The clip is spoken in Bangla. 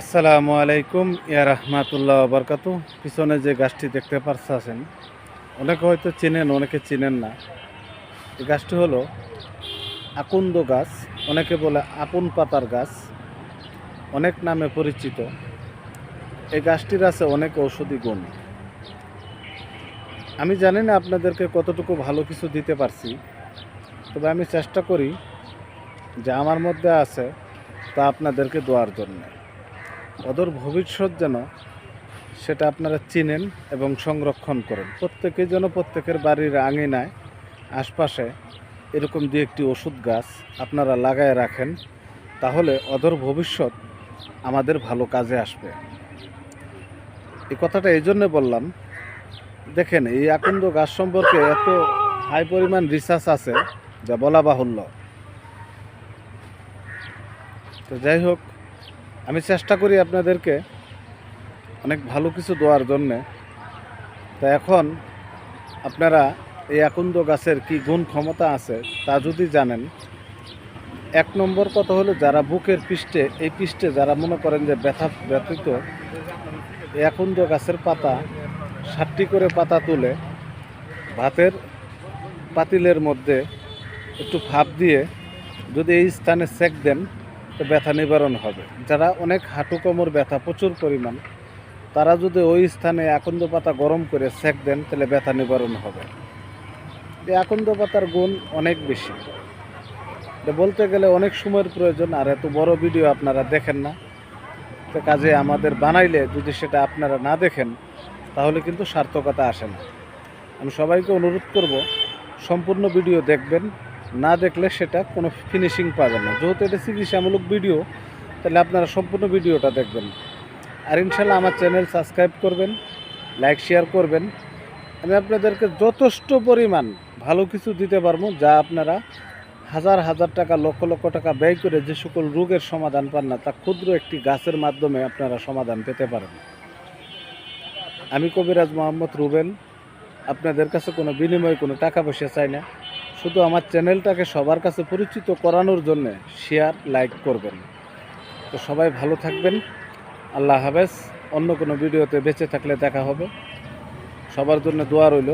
আসসালামু আলাইকুম, ইয়া রহমাতুল্লাহ বরকাতু। পিছনে যে গাছটি দেখতে পারছেন অনেকে হয়তো চিনেন, অনেকে চিনেন না। এই গাছটি হলো আকুন্দ গাছ, অনেকে বলে আপন পাতার গাছ, অনেক নামে পরিচিত। এই গাছটির আছে অনেক ঔষধি গুণ। আমি জানি না আপনাদেরকে কতটুকু ভালো কিছু দিতে পারছি, তবে আমি চেষ্টা করি যে আমার মধ্যে আছে তা আপনাদেরকে দেওয়ার জন্যে। অদূর ভবিষ্যৎ যেন সেটা আপনারা চিনেন এবং সংরক্ষণ করেন। প্রত্যেকে যেন প্রত্যেকের বাড়ির আঙিনায়, আশপাশে এরকম দু একটি ওষুধ গাছ আপনারা লাগায় রাখেন, তাহলে অদূর ভবিষ্যৎ আমাদের ভালো কাজে আসবে। এই কথাটা এই জন্যে বললাম, দেখেন এই আকন্দ গাছ সম্পর্কে এত হাই পরিমাণ রিসার্চ আছে, যা বলা বাহুল্য। তো যাই হোক আমি চেষ্টা করি আপনাদেরকে অনেক ভালো কিছু দেওয়ার জন্যে। তা এখন আপনারা এই আকুন্দ গাছের কি গুণ ক্ষমতা আছে তা যদি জানেন। এক নম্বর কথা হলো যারা বুকের পৃষ্ঠে, এই পৃষ্ঠে যারা মনে করেন যে ব্যথা ব্যথিত, এই আকুন্দ গাছের পাতা ষাটটি করে পাতা তুলে ভাতের পাতিলের মধ্যে একটু ভাপ দিয়ে যদি এই স্থানে সেক দেন তো ব্যথা নিবারণ হবে। যারা অনেক হাঁটু কোমর ব্যথা প্রচুর পরিমাণ, তারা যদি ওই স্থানে আকন্দ পাতা গরম করে সেক দেন, তাহলে ব্যথা নিবারণ হবে। এই আকন্দ পাতার গুণ অনেক বেশি। বলতে গেলে অনেক সময়ের প্রয়োজন, আর এত বড় ভিডিও আপনারা দেখেন না। তো কাজে আমাদের বানাইলে যদি সেটা আপনারা না দেখেন, তাহলে কিন্তু সার্থকতা আসে না। আমি সবাইকে অনুরোধ করব, সম্পূর্ণ ভিডিও দেখবেন না দেখলে সেটা কোনো ফিনিশিং পাবেন না। যেহেতু এটা চিকিৎসামূলক ভিডিও তাহলে আপনারা সম্পূর্ণ ভিডিওটা দেখবেন। আর ইনশাল্লাহ আমার চ্যানেল সাবস্ক্রাইব করবেন লাইক শেয়ার করবেন। আমি আপনাদেরকে যথেষ্ট পরিমাণ ভালো কিছু দিতে পারব, যা আপনারা হাজার হাজার টাকা, লক্ষ লক্ষ টাকা ব্যয় করে যে সকল রোগের সমাধান পান না, তা ক্ষুদ্র একটি গাছের মাধ্যমে আপনারা সমাধান পেতে পারেন। আমি কবিরাজ মোহাম্মদ রুবেল, আপনাদের কাছে কোনো বিনিময়ে কোনো টাকা পয়সা চাই না। শুধু আমার চ্যানেলটাকে সবার কাছে পরিচিত করানোর জন্য শেয়ার লাইক করবেন। তো সবাই ভালো থাকবেন। আল্লাহ হাফেজ। অন্য কোনো ভিডিওতে বেঁচে থাকলে দেখা হবে। সবার জন্য দোয়া রইল।